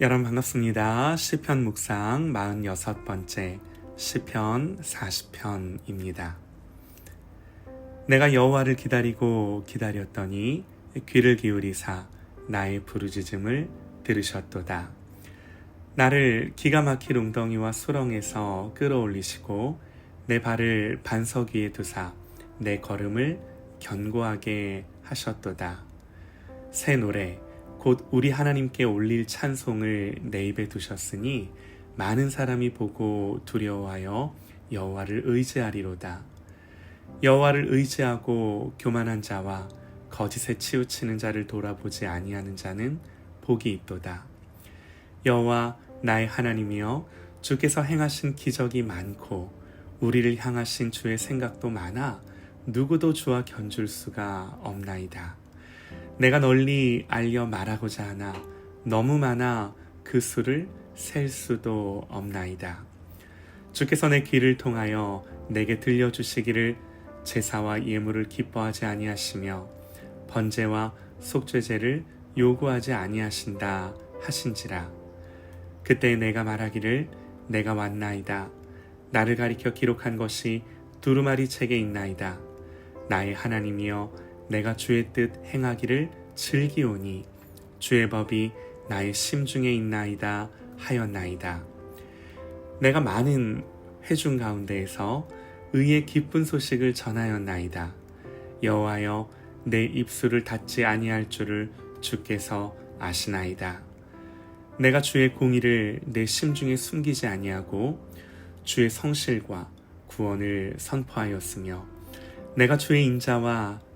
여러분 반갑습니다. 시편 묵상 46번째 시편 40편입니다. 내가 여호와를 기다리고 기다렸더니 귀를 기울이사 나의 부르짖음을 들으셨도다. 나를 기가 막힐 웅덩이와 수렁에서 끌어올리시고 내 발을 반석 위에 두사 내 걸음을 견고하게 하셨도다. 새 노래 곧 우리 하나님께 올릴 찬송을 내 입에 두셨으니 많은 사람이 보고 두려워하여 여호와를 의지하리로다. 여호와를 의지하고 교만한 자와 거짓에 치우치는 자를 돌아보지 아니하는 자는 복이 있도다. 여호와 나의 하나님이여 주께서 행하신 기적이 많고 우리를 향하신 주의 생각도 많아 누구도 주와 견줄 수가 없나이다. 내가 널리 알려 말하고자 하나 너무 많아 그 수를 셀 수도 없나이다. 주께서 내 귀를 통하여 내게 들려주시기를 제사와 예물을 기뻐하지 아니하시며 번제와 속죄제를 요구하지 아니하신다 하신지라. 그때 내가 말하기를 내가 왔나이다. 나를 가리켜 기록한 것이 두루마리 책에 있나이다. 나의 하나님이여 내가 주의 뜻 행하기를 즐기오니 주의 법이 나의 심중에 있나이다 하였나이다. 내가 많은 회중 가운데에서 의의 기쁜 소식을 전하였나이다. 여호와여 내 입술을 닫지 아니할 줄을 주께서 아시나이다. 내가 주의 공의를 내 심중에 숨기지 아니하고 주의 성실과 구원을 선포하였으며 내가 주의 인자와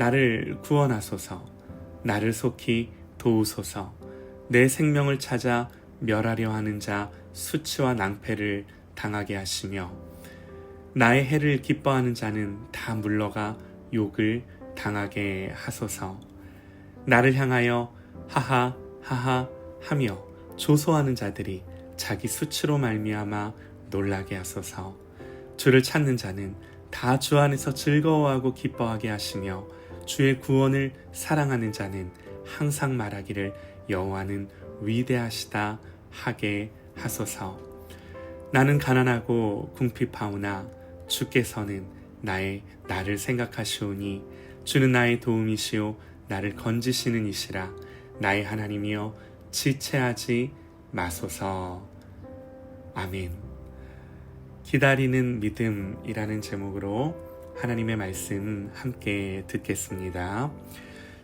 나를 구원하소서. 나를 속히 도우소서. 내 생명을 찾아 멸하려 하는 자 수치와 낭패를 당하게 하시며 나의 해를 기뻐하는 자는 다 물러가 욕을 당하게 하소서. 나를 향하여 하하 하하 하며 조소하는 자들이 자기 수치로 말미암아 놀라게 하소서. 주를 찾는 자는 다 주 안에서 즐거워하고 기뻐하게 하시며 주의 구원을 사랑하는 자는 항상 말하기를 여호와는 위대하시다 하게 하소서. 나는 가난하고 궁핍하오나 주께서는 나의 나를 생각하시오니 주는 나의 도움이시오 나를 건지시는 이시라 나의 하나님이여 지체하지 마소서. 아멘. 기다리는 믿음이라는 제목으로 하나님의 말씀 함께 듣겠습니다.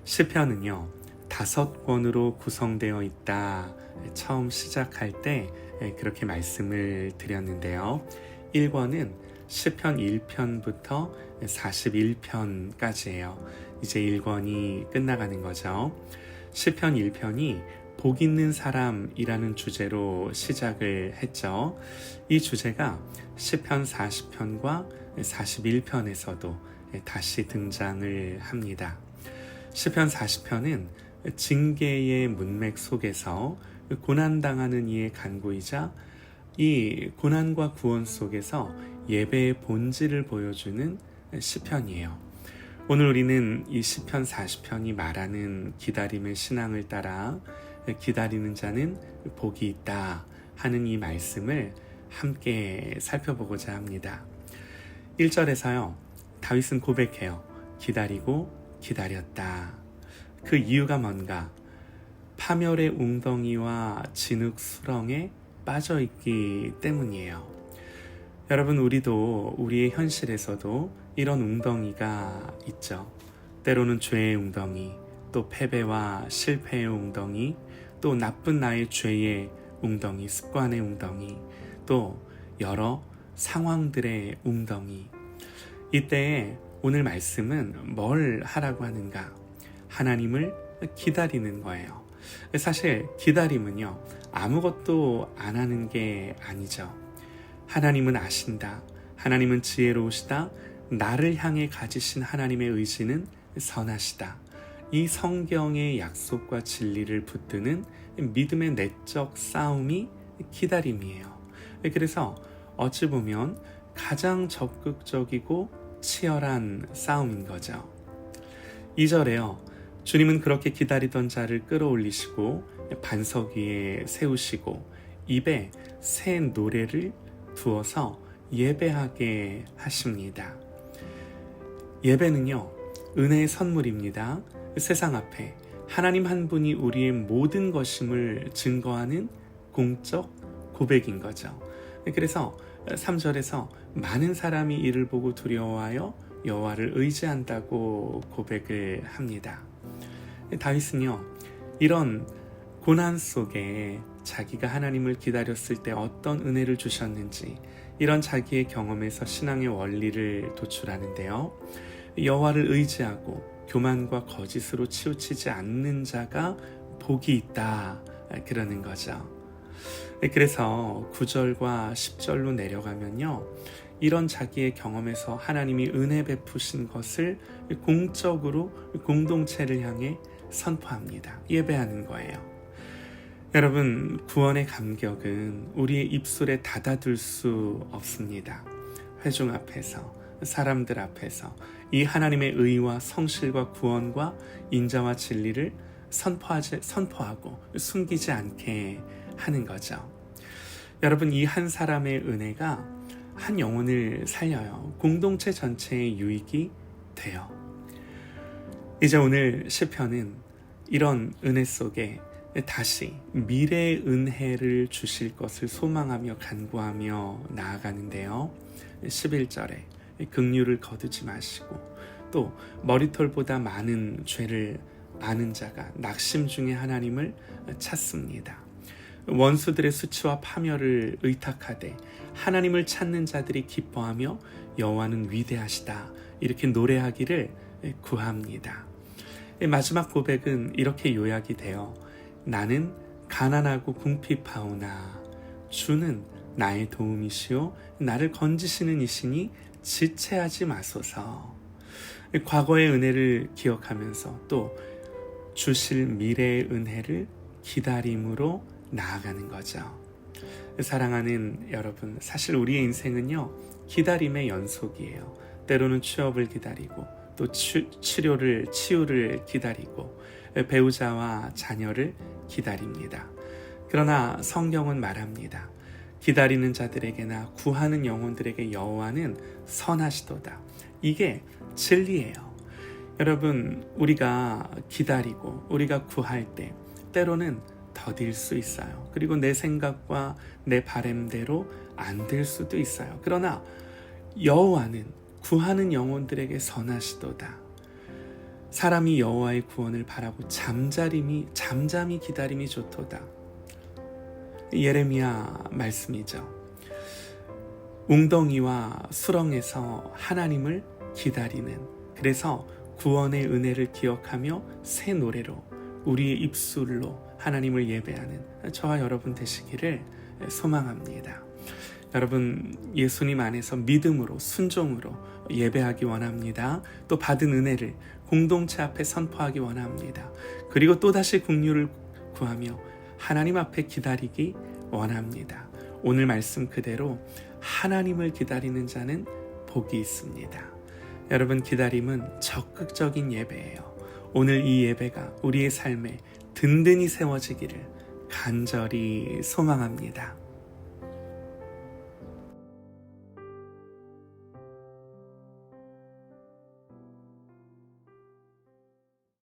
시편은요. 다섯 권으로 구성되어 있다. 처음 시작할 때 그렇게 말씀을 드렸는데요. 1권은 시편 1편부터 41편까지예요. 이제 1권이 끝나가는 거죠. 시편 1편이 복 있는 사람이라는 주제로 시작을 했죠. 이 주제가 시편 40편과 41편에서도 다시 등장을 합니다. 시편 40편은 징계의 문맥 속에서 고난당하는 이의 간구이자 이 고난과 구원 속에서 예배의 본질을 보여주는 시편이에요. 오늘 우리는 이 시편 40편이 말하는 기다림의 신앙을 따라 기다리는 자는 복이 있다 하는 이 말씀을 함께 살펴보고자 합니다. 1절에서요. 다윗은 고백해요. 기다리고 기다렸다. 그 이유가 뭔가? 파멸의 웅덩이와 진흙 수렁에 빠져 있기 때문이에요. 여러분, 우리도 우리의 현실에서도 이런 웅덩이가 있죠. 때로는 죄의 웅덩이, 또 패배와 실패의 웅덩이, 또 나쁜 나의 죄의 웅덩이, 습관의 웅덩이, 또 여러 상황들의 웅덩이. 이때에 오늘 말씀은 뭘 하라고 하는가? 하나님을 기다리는 거예요. 사실 기다림은요, 아무것도 안 하는 게 아니죠. 하나님은 아신다. 하나님은 지혜로우시다. 나를 향해 가지신 하나님의 의지는 선하시다. 이 성경의 약속과 진리를 붙드는 믿음의 내적 싸움이 기다림이에요. 그래서 어찌 보면 가장 적극적이고 치열한 싸움인 거죠. 2절에요. 주님은 그렇게 기다리던 자를 끌어올리시고 반석 위에 세우시고 입에 새 노래를 두어서 예배하게 하십니다. 예배는요, 은혜의 선물입니다. 세상 앞에 하나님 한 분이 우리의 모든 것임을 증거하는 공적 고백인 거죠. 그래서 3절에서 많은 사람이 이를 보고 두려워하여 여호와를 의지한다고 고백을 합니다. 다윗은요, 이런 고난 속에 자기가 하나님을 기다렸을 때 어떤 은혜를 주셨는지 이런 자기의 경험에서 신앙의 원리를 도출하는데요. 여호와를 의지하고 교만과 거짓으로 치우치지 않는 자가 복이 있다 그러는 거죠. 그래서 9절과 10절로 내려가면요. 이런 자기의 경험에서 하나님이 은혜 베푸신 것을 공적으로 공동체를 향해 선포합니다. 예배하는 거예요. 여러분, 구원의 감격은 우리의 입술에 닫아둘 수 없습니다. 회중 앞에서, 사람들 앞에서 이 하나님의 의와 성실과 구원과 인자와 진리를 선포하지, 선포하고 숨기지 않게 하는 거죠. 여러분, 이 한 사람의 은혜가 한 영혼을 살려요. 공동체 전체의 유익이 돼요. 이제 오늘 시편은 이런 은혜 속에 다시 미래의 은혜를 주실 것을 소망하며 간구하며 나아가는데요. 11절에 긍휼을 거두지 마시고 또 머리털보다 많은 죄를 아는 자가 낙심 중에 하나님을 찾습니다. 원수들의 수치와 파멸을 의탁하되 하나님을 찾는 자들이 기뻐하며 여호와는 위대하시다 이렇게 노래하기를 구합니다. 마지막 고백은 이렇게 요약이 되어 나는 가난하고 궁핍하오나 주는 나의 도움이시오 나를 건지시는 이시니 지체하지 마소서. 과거의 은혜를 기억하면서 또 주실 미래의 은혜를 기다림으로 나아가는 거죠. 사랑하는 여러분, 사실 우리의 인생은요, 기다림의 연속이에요. 때로는 취업을 기다리고, 또 치, 치료를, 치유를 기다리고, 배우자와 자녀를 기다립니다. 그러나 성경은 말합니다. 기다리는 자들에게나 구하는 영혼들에게 여호와는 선하시도다. 이게 진리예요. 여러분, 우리가 기다리고 우리가 구할 때 때로는 더딜 수 있어요. 그리고 내 생각과 내 바램대로 안 될 수도 있어요. 그러나 여호와는 구하는 영혼들에게 선하시도다. 사람이 여호와의 구원을 바라고 잠자림이 잠잠히 기다림이 좋도다. 예레미야 말씀이죠. 웅덩이와 수렁에서 하나님을 기다리는 그래서 구원의 은혜를 기억하며 새 노래로 우리의 입술로 하나님을 예배하는 저와 여러분 되시기를 소망합니다. 여러분 예수님 안에서 믿음으로 순종으로 예배하기 원합니다. 또 받은 은혜를 공동체 앞에 선포하기 원합니다. 그리고 또다시 국류를 구하며 하나님 앞에 기다리기 원합니다. 오늘 말씀 그대로 하나님을 기다리는 자는 복이 있습니다. 여러분 기다림은 적극적인 예배예요. 오늘 이 예배가 우리의 삶에 든든히 세워지기를 간절히 소망합니다.